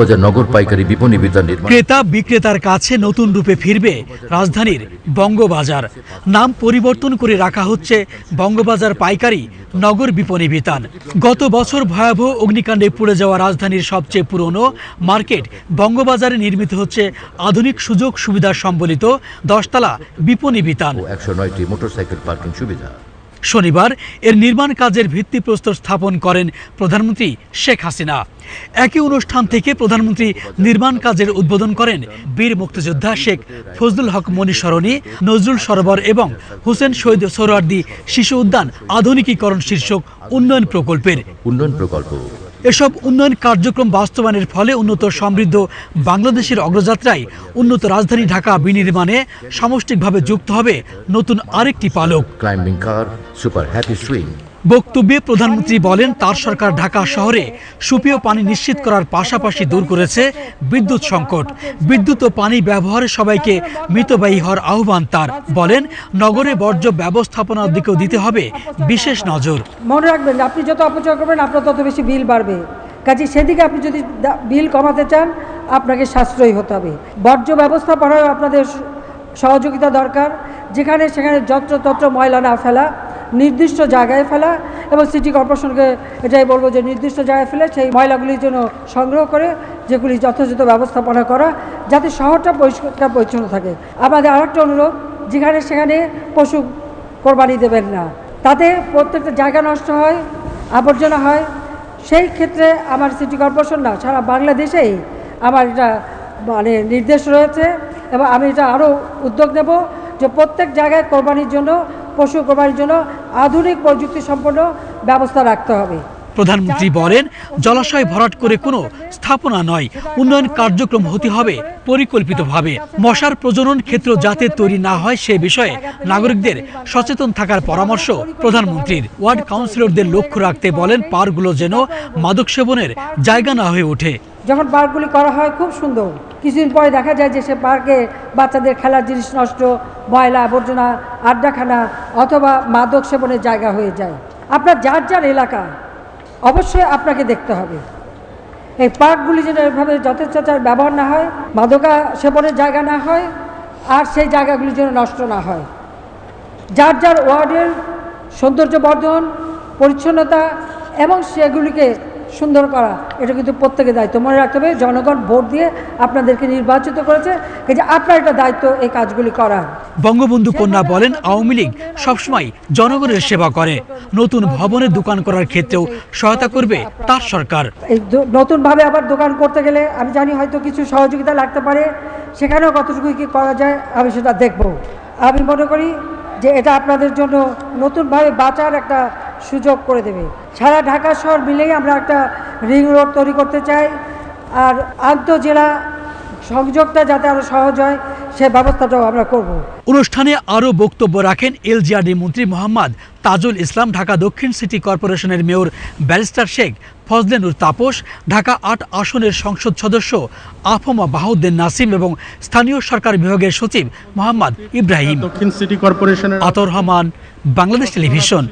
বাজার নগর পাইকারি বিপণী বিতান ক্রেতা বিক্রেতার কাছে নতুন রূপে ফিরবে রাজধানীর বঙ্গবাজার। নাম পরিবর্তন করে রাখা হচ্ছে বঙ্গবাজার পাইকারি নগর বিপণী বিতান। গত বছর ভয়াবহ অগ্নিকাণ্ডে পুড়ে যাওয়া রাজধানীর সবচেয়ে পুরনো মার্কেট বঙ্গবাজারে নির্মিত হচ্ছে আধুনিক সুযোগ সুবিধা সম্বলিত দশতলা বিপণী বিতান। একশো নয়টি মোটরসাইকেল পার্কিং সুবিধা। শনিবার এর নির্মাণ কাজের ভিত্তিপ্রস্তর স্থাপন করেন প্রধানমন্ত্রী শেখ হাসিনা। একই অনুষ্ঠান থেকে প্রধানমন্ত্রী নির্মাণ কাজের উদ্বোধন করেন বীর মুক্তিযোদ্ধা শেখ ফজলুল হক মনি সরণি নজরুল সরোবর এবং হোসেন শহীদ সোহরার্দি শিশু উদ্যান আধুনিকীকরণ শীর্ষক উন্নয়ন প্রকল্পের। উন্নয়ন প্রকল্প। এসব উন্নয়ন কার্যক্রম বাস্তবায়নের ফলে উন্নত সমৃদ্ধ বাংলাদেশের অগ্রযাত্রায় উন্নত রাজধানী ঢাকা বিনির্মাণে সামষ্টিকভাবে যুক্ত হবে নতুন আরেকটি পালক। Climbing car super happy swing বক্তব্যে প্রধানমন্ত্রী বলেন, তার সরকার ঢাকা শহরে সুপেয় পানি নিশ্চিত করার পাশাপাশি দূর করেছে বিদ্যুৎ সংকট। বিদ্যুৎ ও পানি ব্যবহারে সবাইকে মিতব্যয়ী হওয়ার আহ্বান তার। বলেন, নগরে বর্জ্য ব্যবস্থাপনার দিকেও দিতে হবে বিশেষ নজর। মনে রাখবেন আপনি যত অপচয় করবেন, আপনার তত বেশি বিল বাড়বে। কাজে সেদিকে আপনি যদি বিল কমাতে চান, আপনাকে সাশ্রয়ী হতে হবে। বর্জ্য ব্যবস্থাপনায় আপনাদের সহযোগিতা দরকার। যেখানে সেখানে যত্রতত্র ময়লা না ফেলা নির্দিষ্ট জায়গায় ফেলা এবং সিটি কর্পোরেশনকে এটাই বলব যে নির্দিষ্ট জায়গায় ফেলে সেই ময়লাগুলির জন্য সংগ্রহ করে, যেগুলি যথাযথ ব্যবস্থাপনা করা, যাতে শহরটা পরিষ্কার পরিচ্ছন্ন থাকে। আমাদের আরেকটা অনুরোধ, যেখানে সেখানে পশু কোরবানি দেবেন না। তাতে প্রত্যেকটা জায়গা নষ্ট হয়, আবর্জনা হয়। সেই ক্ষেত্রে আমার সিটি কর্পোরেশন না, সারা বাংলাদেশেই আমার এটা মানে নির্দেশ রয়েছে এবং আমি এটা আরও উদ্যোগ নেব যে প্রত্যেক জায়গায় কোরবানির জন্য পশু কোরবানির জন্য আধুনিক প্রযুক্তি সম্পন্ন ব্যবস্থা রাখতে হবে। প্রধানমন্ত্রী বলেন জলাশয় ভরাট করে কোনো স্থাপনা নয় উন্নয়ন কার্যক্রম হতে হবে পরিকল্পিতভাবে। মশার প্রজনন ক্ষেত্র যাতে তৈরি না হয় সে বিষয়ে নাগরিকদের সচেতন থাকার পরামর্শ প্রধানমন্ত্রীর। ওয়ার্ড কাউন্সিলরদের লক্ষ্য রাখতে বলেন পার্কগুলো যেন মাদক সেবনের জায়গা না হয়ে ওঠে। যখন পার্কগুলি করা হয়, খুব সুন্দর। কিছুদিন পরে দেখা যায় যে সে পার্কে বাচ্চাদের খেলার জিনিস নষ্ট, ময়লা, আবর্জনা, আড্ডাখানা অথবা মাদক সেবনের জায়গা হয়ে যায়। আপনার যার যার এলাকা, অবশ্যই আপনাকে দেখতে হবে। এই পার্কগুলি যেন এভাবে যথেচ্ছাচার ব্যবহার না হয়, মাদকা সেবনের জায়গা না হয়, আর সেই জায়গাগুলি যেন নষ্ট না হয়। যার যার ওয়ার্ডের সৌন্দর্য বর্ধন পরিচ্ছন্নতা এবং সেগুলিকে সুন্দর করা এটা কিন্তু প্রত্যেকের দায়িত্ব। মনে রাখতে হবে জনগণ ভোট দিয়ে আপনাদেরকে নির্বাচিত করেছে। যে আপনার একটা দায়িত্ব এই কাজগুলি করার বঙ্গবন্ধু কন্যা বলেন আওয়ামী লীগ সবসময় জনগণের সেবা করে। নতুন ভবনে দোকান করার ক্ষেত্রেও সহায়তা করবে তার সরকার। এই নতুনভাবে আবার দোকান করতে গেলে আমি জানি হয়তো কিছু সহযোগিতা লাগতে পারে। সেখানেও কতটুকু কী করা যায় আমি সেটা দেখব। আমি মনে করি যে এটা আপনাদের জন্য নতুনভাবে বাঁচার একটা সুযোগ করে দেবে। সারা ঢাকা শহর মিলেই আমরা একটা রিং রোড তৈরি করতে চাই। আর আন্তঃজেলা সংযোগটা যাতে আরও সহজ হয় সে ব্যবস্থাটাও আমরা করব। অনুষ্ঠানে আরও বক্তব্য রাখেন এলজিআরডি মন্ত্রী মোহাম্মদ তাজুল ইসলাম ঢাকা দক্ষিণ সিটি কর্পোরেশনের মেয়র ব্যারিস্টার শেখ ফজলেনুর তাপস ঢাকা আট আসনের সংসদ সদস্য আফমা বাহাউদ্দিন নাসিম এবং স্থানীয় সরকার বিভাগের সচিব মোহাম্মদ ইব্রাহিম। দক্ষিণ সিটি কর্পোরেশনের আতর রহমান বাংলাদেশ টেলিভিশন।